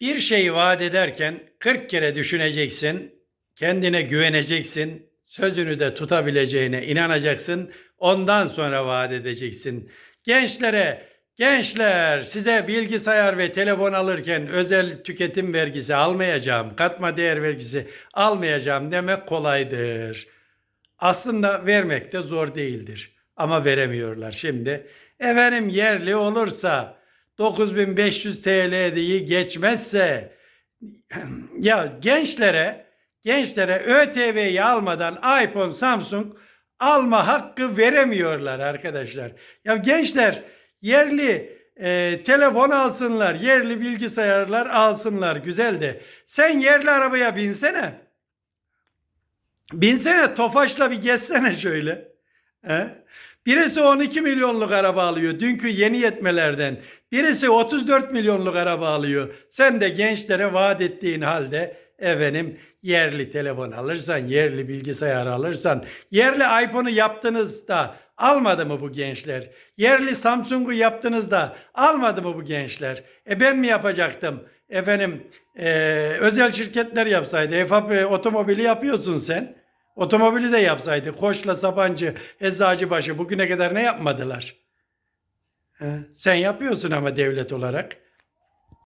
Bir şeyi vaat ederken 40 kere düşüneceksin, kendine güveneceksin, sözünü de tutabileceğine inanacaksın, ondan sonra vaat edeceksin. Gençlere, gençler size bilgisayar ve telefon alırken özel tüketim vergisi almayacağım, katma değer vergisi almayacağım demek kolaydır. Aslında vermek de zor değildir. Ama veremiyorlar şimdi. Efendim yerli olursa 9500 TL diye geçmezse ya gençlere gençlere ÖTV'yi almadan iPhone, Samsung alma hakkı veremiyorlar arkadaşlar. Ya gençler yerli e, telefon alsınlar, yerli bilgisayarlar alsınlar güzel de sen yerli arabaya binsene. Binsene Tofaş'la bir gezsene şöyle. He? Birisi 12 milyonluk araba alıyor dünkü yeni yetmelerden. Birisi 34 milyonluk araba alıyor. Sen de gençlere vaat ettiğin halde efendim yerli telefon alırsan, yerli bilgisayar alırsan, yerli iPhone'u yaptınız da almadı mı bu gençler? Yerli Samsung'u yaptınız da almadı mı bu gençler? E ben mi yapacaktım? Efendim e, özel şirketler yapsaydı. EFAP e, otomobili yapıyorsun sen. Otomobili de yapsaydı. Koç'la Sabancı, Eczacıbaşı bugüne kadar ne yapmadılar? Sen yapıyorsun ama devlet olarak.